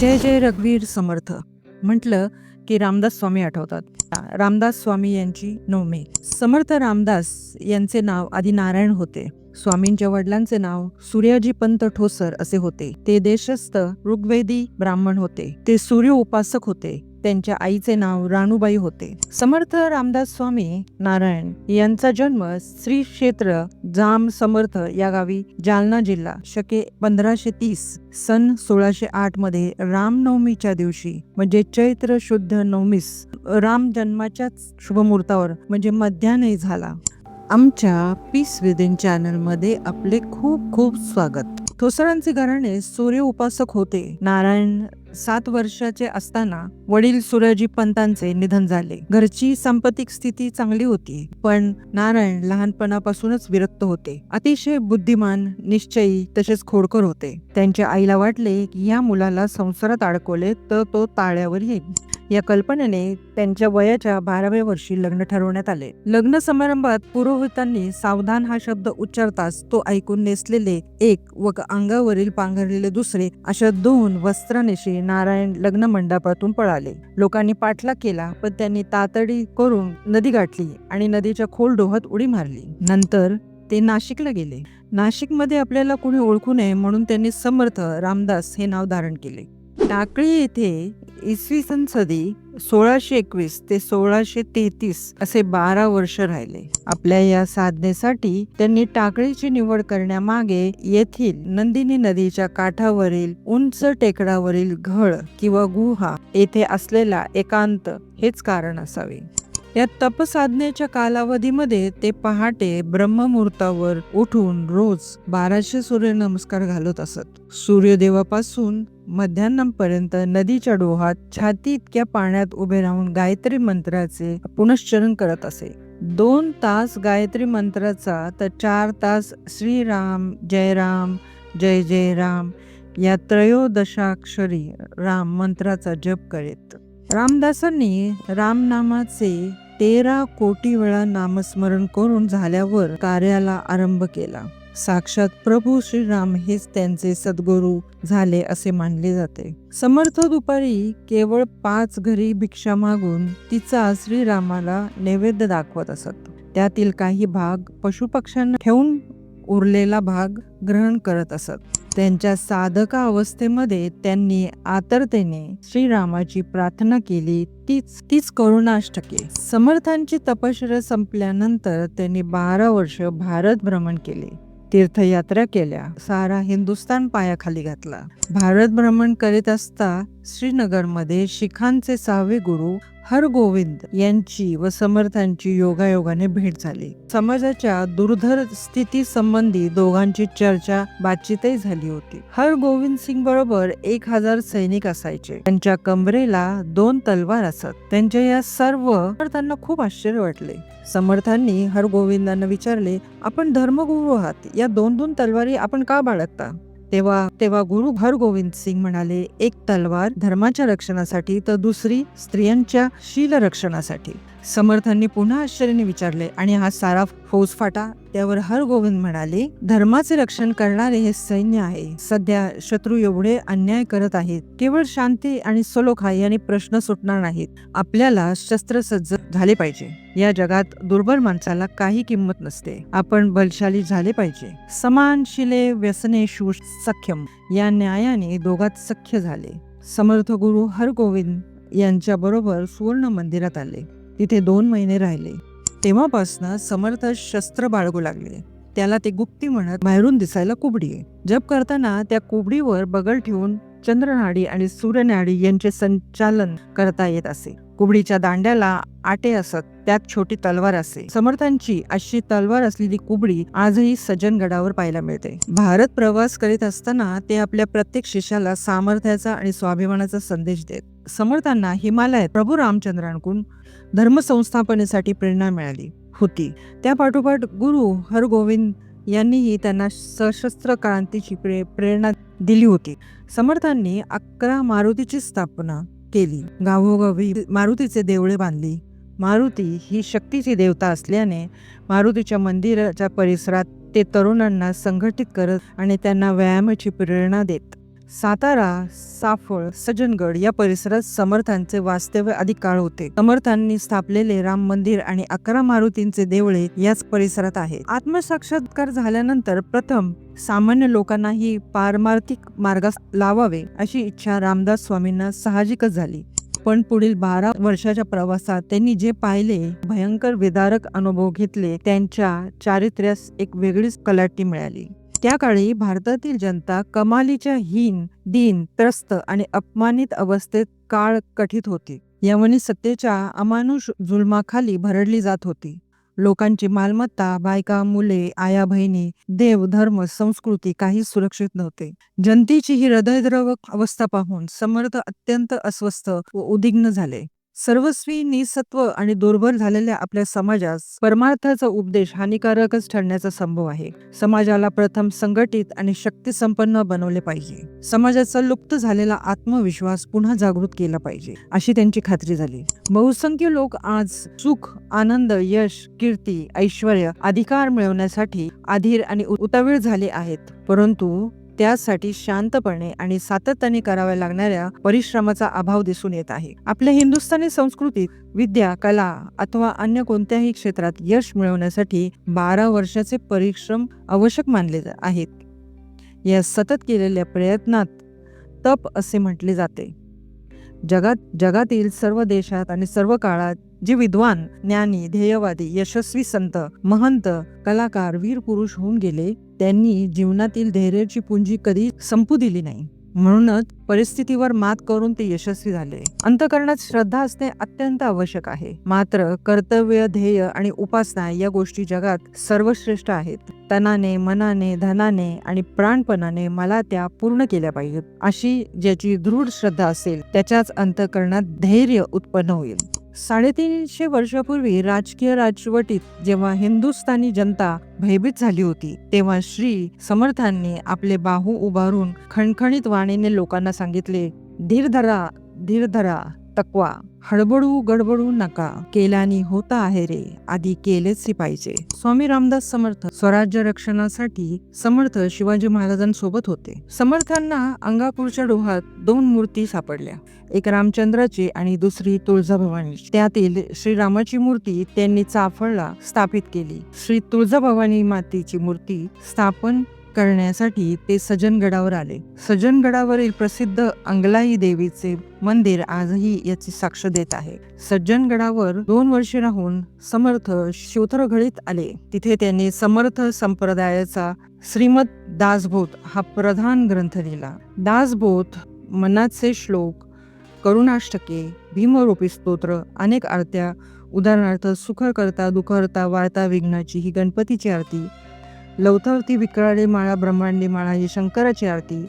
जय जय रघुवीर समर्थ. म्हटलं की रामदास स्वामी आठवतात. रामदास स्वामी यांची नवमी. समर्थ रामदास यांचे नाव आधी नारायण होते. स्वामींच्या वडिलांचे नाव सूर्याजी पंत ठोसर असे होते. ते देशस्थ ऋग्वेदी ब्राह्मण होते. ते सूर्य उपासक होते. त्यांच्या आईचे नाव राणूबाई होते. समर्थ रामदास स्वामी नारायण यांचा जन्म श्री क्षेत्र जाम समर्थ या गावी जालना जिल्हा शके पंधराशे तीस सन सोळाशे आठमध्ये रामनवमीच्या दिवशी म्हणजे चैत्र शुद्ध नवमीस राम जन्माच्याच शुभमुहूर्तावर म्हणजे मध्यान्ह झाला. आमच्या पीस विदिन चॅनलमध्ये आपले खूप खूप स्वागत. ठोसरांचे घराणे सूर्य उपासक होते. नारायण सात वर्षाचे असताना वडील सूर्यजी पंतांचे निधन झाले. घरची सांपत्तिक स्थिती चांगली होती पण नारायण लहानपणापासूनच विरक्त होते. अतिशय बुद्धिमान निश्चयी तसेच खोडकर होते. त्यांच्या आईला वाटले की या मुलाला संसारात अडकवले तर तो ताळ्यावर येईल. या कल्पनेने त्यांच्या वयाच्या बाराव्या वर्षी लग्न ठरवण्यात आले. लग्न समारंभात पुरोहितांनी सावधान हा शब्द उच्चारताच तो ऐकून नेसलेले एक व अंगावरील पांघरलेले दुसरे अशा दोन वस्त्रानेशी नारायण लग्न मंडपातून पळाले. लोकांनी पाठलाग केला पण त्यांनी तातडी करून नदी गाठली आणि नदीच्या खोल डोहात उडी मारली. नंतर ते नाशिकला गेले. नाशिकमध्ये आपल्याला कोणी ओळखू नये म्हणून त्यांनी समर्थ रामदास हे नाव धारण केले. टाकळी येथे इसवी सन सदी सोळाशे एकवीस ते सोळाशे तेहतीस असे बारा वर्ष राहिले. आपल्या या साधनेसाठी त्यांनी टाकळीची निवड करण्यामागे येथील नंदिनी नदीच्या काठावरील उंच टेकडावरील घळ किंवा गुहा येथे असलेला एकांत हेच कारण असावे. या तपसाधनेच्या कालावधीमध्ये ते पहाटे ब्रह्ममुहूर्तावर उठून रोज बाराशे सूर्य नमस्कार घालत असत. सूर्यदेवापासून मध्यान्नापर्यंत नदीच्या डोहात छाती इतक्या पाण्यात उभे राहून गायत्री मंत्राचे पुनश्चरण करत असे. दोन तास गायत्री मंत्राचा तर चार तास श्रीराम जय राम जय जय राम या त्रयोदशाक्षरी राम मंत्राचा जप करीत. रामदासांनी रामनामाचे तेरा कोटी वेळा नामस्मरण करून झाल्यावर कार्याला आरंभ केला. साक्षात प्रभू श्रीराम हेच त्यांचे सद्गुरू झाले असे मानले जाते. समर्थ दुपारी केवळ पाच घरी भिक्षा मागून तिचा श्रीरामाला नैवेद्य दाखवत असत. त्यातील काही भाग पशुपक्ष्यांना ठेवून उरलेला भाग ग्रहण करत असत. त्यांच्या साधका अवस्थेमध्ये त्यांनी आतरतेने श्रीरामाची प्रार्थना केली तीच तीच करुणाष्टके. समर्थांची तपश्चर्या संपल्यानंतर त्यांनी बारा वर्ष भारत भ्रमण केले. तीर्थयात्रा केल्या. सारा हिंदुस्तान पायाखाली घातला. भारत भ्रमण करीत असता श्रीनगरमध्ये शिखांचे सहावे गुरु हरगोविंद यांची व समर्थांची योगायोगाने भेट झाली. समाजाच्या दुर्धर स्थिती संबंधी दोघांची चर्चा बातचीतही झाली होती. हरगोविंद सिंग बरोबर एक हजार सैनिक असायचे. त्यांच्या कमरेला दोन तलवार असत. त्यांच्या या सर्व समर्थांना खूप आश्चर्य वाटले. समर्थांनी हरगोविंदांना विचारले आपण धर्मगुरू आहात. या दोन दोन तलवारी आपण का बाळगता? तेव्हा तेव्हा गुरु हरगोविंद सिंग म्हणाले एक तलवार धर्माच्या रक्षणासाठी तर दुसरी स्त्रियांच्या शील रक्षणासाठी समर्थांनी पुन्हा आश्चर्याने विचारले आणि हा सारा फौजफाटा? त्यावर हरगोविंद म्हणाले धर्माचे रक्षण करणारे हे सैन्य आहे. सध्या शत्रू एवढे अन्याय करत आहेत. केवळ शांती आणि सलोखा यांनी प्रश्न सुटणार नाहीत. आपल्याला शस्त्रसज्ज झाले पाहिजे. या जगात दुर्बल माणसाला काही किंमत नसते. आपण बलशाली झाले पाहिजे. समान शिले व्यसनेशू सख्यम. या न्यायाने दोघात सख्य झाले. समर्थ गुरु हरगोविंद यांच्या बरोबर सुवर्ण मंदिरात आले. तिथे दोन महिने राहिले. तेव्हापासनं समर्थ शस्त्र बाळगू लागले. त्याला ते गुप्ती म्हणत बाहेरून दिसायला कुबडी जप करताना त्या कुबडीवर बगल ठेवून चंद्रनाडी आणि सूर्यनाडी यांचे संचालन करता येत असे. कुबडीच्या दांड्याला आटे असत त्यात छोटी तलवार असे. समर्थांची अशी तलवार असलेली कुबडी आजही सज्जनगडावर पाहायला मिळते. भारत प्रवास करीत असताना ते आपल्या प्रत्येक शिष्याला सामर्थ्याचा आणि स्वाभिमानाचा संदेश देत. समर्थांना हिमालयात प्रभू रामचंद्रांकडून धर्मसंस्थापनेसाठी प्रेरणा मिळाली होती. त्या पाठोपाठ गुरु हरगोविंद यांनीही त्यांना सशस्त्र क्रांतीची प्रे प्रेरणा दिली होती. समर्थांनी अकरा मारुतीची स्थापना केली. गावोगावी मारुतीचे देवळे बांधली. मारुती ही शक्तीची देवता असल्याने मारुतीच्या मंदिराच्या परिसरात ते तरुणांना संघटित करत आणि त्यांना व्यायामाची प्रेरणा देत. सातारा साफळ सज्जनगड या परिसरात समर्थांचे वास्तव्य अधिक काळ होते. समर्थांनी स्थापलेले राम मंदिर आणि अकरा मारुतींचे देवळे याच परिसरात आहेत. आत्मसाक्षात्कार झाल्यानंतर प्रथम सामान्य लोकांनाही पारमार्थिक मार्गास लावावे अशी इच्छा रामदास स्वामींना साहजिकच झाली. पण पुढील बारा वर्षाच्या प्रवासात त्यांनी जे पाहिले भयंकर विदारक अनुभव घेतले त्यांच्या चारित्र्यास एक वेगळीच कलाटी मिळाली. त्या काळी भारतातील जनता कमालीच्या हीन दीन त्रस्त आणि अपमानित अवस्थेत काळ कठीत होती. यवनी सत्तेच्या अमानुष जुलमाखाली भरडली जात होती. लोकांची मालमत्ता बायका मुले आया बहिणी देव धर्म संस्कृती काही सुरक्षित नव्हते. जनतेची ही हृदयद्रवक अवस्था पाहून समर्थ अत्यंत अस्वस्थ व उद्विग्न झाले. सर्वस्वी निसत्व आणि दुर्बल झालेल्या आपल्या समाजास परमार्थाचा उपदेश हानिकारकच ठरण्याचा संभव आहे. समाजाला प्रथम संघटित आणि शक्तिसंपन्न बनवले पाहिजे. समाजाचा लुप्त झालेला आत्मविश्वास पुन्हा जागृत केला पाहिजे अशी त्यांची खात्री झाली. बहुसंख्य लोक आज सुख आनंद यश कीर्ती ऐश्वर अधिकार मिळवण्यासाठी अधीर आणि उतावीळ झाले आहेत. परंतु त्यासाठी शांतपणे आणि सातत्याने कराव्या लागणाऱ्या परिश्रमाचा अभाव दिसून येत आहे. आपल्या हिंदुस्थानी संस्कृतीत विद्या कला अथवा अन्य कोणत्याही क्षेत्रात यश मिळवण्यासाठी बारा वर्षाचे परिश्रम आवश्यक मानले जा- आहेत. या सतत केलेल्या प्रयत्नात तप असे म्हटले जाते. जगात जगातील सर्व देशात आणि सर्व काळात जे विद्वान ज्ञानी ध्येयवादी यशस्वी संत महंत कलाकार वीर पुरुष होऊन गेले त्यांनी जीवनातील धैर्याची पुंजी कधी संपू दिली नाही. म्हणूनच परिस्थितीवर मात करून ते यशस्वी झाले. अंतकरणात श्रद्धा असणे अत्यंत आवश्यक आहे. मात्र कर्तव्य ध्येय आणि उपासना या गोष्टी जगात सर्वश्रेष्ठ आहेत. तनाने मनाने धनाने आणि प्राणपणाने मला त्या पूर्ण केल्या पाहिजेत. अशी ज्याची दृढ श्रद्धा असेल त्याच्याच अंतकरणात धैर्य उत्पन्न होईल. साडेतीनशे वर्षापूर्वी राजकीय राजवटीत जेव्हा हिंदुस्थानी जनता भयभीत झाली होती तेव्हा श्री समर्थांनी आपले बाहू उभारून खणखणीत वाणीने लोकांना सांगितले धीर धरा धीर धरा. तक्वा हडबडू गडबडू नका केल्याने होता आहे रे आधी केलेच पाहिजे. स्वामी रामदास समर्थ स्वराज्य रक्षणासाठी समर्थ शिवाजी महाराजांसोबत होते. समर्थांना अंगापूरच्या डोहात दोन मूर्ती सापडल्या. एक रामचंद्राची आणि दुसरी तुळजाभवानी त्यातील श्रीरामाची मूर्ती त्यांनी चाफळला स्थापित केली. श्री तुळजाभवानी मातेची मूर्ती स्थापन करण्यासाठी ते सज्जनगडावर आले. सज्जनगडावरील प्रसिद्ध अंगलाई देवीचे मंदिर आजही याची साक्ष देत आहे. सज्जनगडावर दोन वर्षे राहून समर्थ शिवथरघडीत आले. तिथे त्यांनी समर्थ संप्रदायाचा श्रीमद दासबोध हा प्रधान ग्रंथ लिहिला. दासबोध मनाचे श्लोक करुणाष्टके भीमरूपी स्तोत्र अनेक आरत्या उदाहरणार्थ सुखकर्ता दुखहर्ता वार्ता विघ्नाची ही गणपतीची आरती लवथावती विक्राळी माळा ब्रह्मांडी माळा ही शंकराची आरती.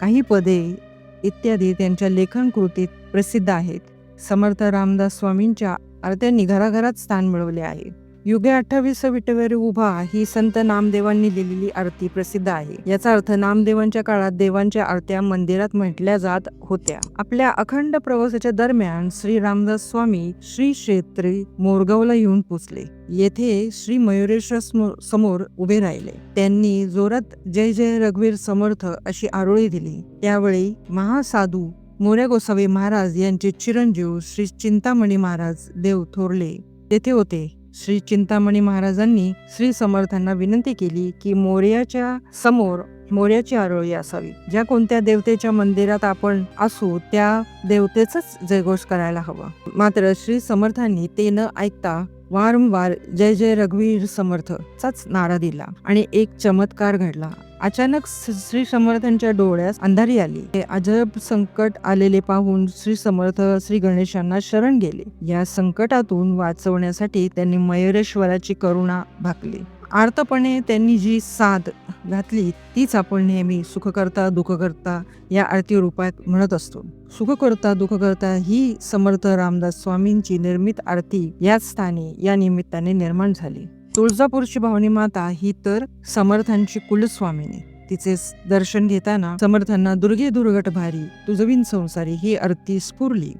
काही पदे इत्यादी त्यांच्या लेखन कृतीत प्रसिद्ध आहेत. समर्थ रामदास स्वामींच्या आरत्यांनी घराघरात स्थान मिळवले आहे. युगे अठ्ठावीस विटेवरी उभा ही संत नामदेवांनी लिहिलेली आरती प्रसिद्ध आहे. याचा अर्थ नामदेवांच्या काळात देवांच्या आरत्या मंदिरात म्हटल्या जात होत्या. आपल्या अखंड प्रवासाच्या दरम्यान श्री रामदास स्वामी श्री क्षेत्री मोरगावला येऊन पोचले. येथे श्री मयुरेश्वर समोर उभे राहिले. त्यांनी जोरात जय जय रघुवीर समर्थ अशी आरोळी दिली. त्यावेळी महासाधू मोऱ्या गोसावी महाराज यांचे चिरंजीव श्री चिंतामणी महाराज देव थोरले तेथे होते. श्री चिंतामणी महाराजांनी श्री समर्थांना विनंती केली की मोर्याच्या समोर मोर्याची आरोळी असावी. ज्या कोणत्या देवतेच्या मंदिरात आपण असू त्या देवतेच जयघोष करायला हवा. मात्र श्री समर्थांनी ते न ऐकता वारंवार जय जय रघुवीर समर्थचाच नारा दिला आणि एक चमत्कार घडला. अचानक श्री समर्थांच्या डोळ्यास अंधारी आली. हे अजब संकट आलेले पाहून श्री समर्थ श्री गणेशांना शरण गेले. या संकटातून वाचवण्यासाठी त्यांनी मयुरेश्वराची करुणा भाकली. आर्तपणे त्यांनी जी साध घातली तीच आपण नेहमी सुखकर्ता दुःखकर्ता या आरती रूपात म्हणत असतो. सुखकर्ता दुःखकर्ता ही समर्थ रामदास स्वामींची निर्मित आरती याच स्थानी या निमित्ताने निर्माण झाली. तुळजापूरची भावनी माता ही तर समर्थांची कुलस्वामिनी. तिचे दर्शन घेताना समर्थांना दुर्गे दुर्गट भारी तुझविन संसारी ही आरती स्फुरली.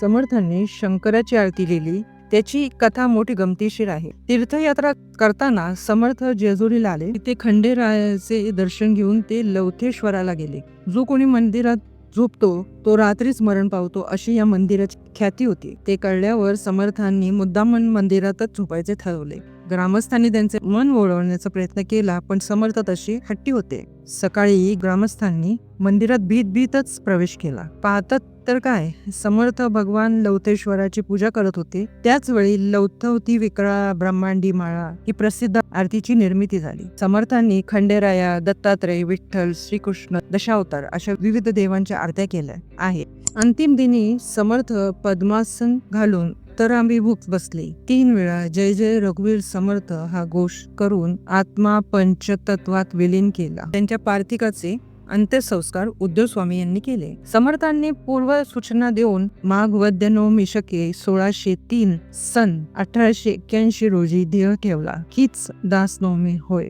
समर्थांनी शंकराची आरती लिहिली त्याची कथा मोठी गमतीशीर आहे. तीर्थयात्रा करताना समर्थ जेजुरीला आले. तिथे खंडेरायाचे दर्शन घेऊन ते लवथेश्वराला गेले. जो कोणी मंदिरात झोपतो तो रात्रीच मरण पावतो अशी या मंदिराची ख्याती होती. ते कळल्यावर समर्थांनी मुद्दामन मंदिरातच झोपायचे ठरवले. ग्रामस्थांनी त्यांचे मन वळवण्याचा प्रयत्न केला पण समर्थ तशी हट्टी होते. सकाळी ग्रामस्थांनी मंदिरात भीत भीतच प्रवेश केला. पाहतात तर काय? समर्थ भगवान लवतेश्वराची पूजा करत होते. त्याच वेळी लवथवती विकळा ब्रह्मांडी माळा ही प्रसिद्ध आरतीची निर्मिती झाली. समर्थांनी खंडेराया दत्तात्रय विठ्ठल श्रीकृष्ण दशावतार अशा विविध देवांच्या आरत्या केल्या आहेत. अंतिम दिनी समर्थ पद्मासन घालून तर आम्ही भूक बसले. तीन वेळा जय जय रघुवीर समर्थ हा घोष करून आत्मा पंचतत्वात विलीन केला. त्यांच्या पार्थिकाचे अंत्यसंस्कार उद्धव स्वामी यांनी केले. समर्थांनी पूर्व सूचना देऊन माघ वद्य नवमी शके सोळाशे तीन सन अठराशे एक्क्याऐंशी रोजी देह ठेवला. हीच दास नवमी होय.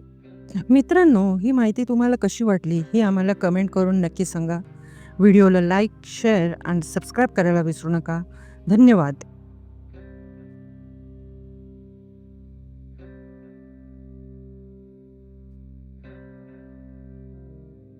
मित्रांनो ही माहिती तुम्हाला कशी वाटली हे आम्हाला कमेंट करून नक्की सांगा. व्हिडिओला लाईक शेअर आणि सबस्क्राईब करायला विसरू नका. धन्यवाद.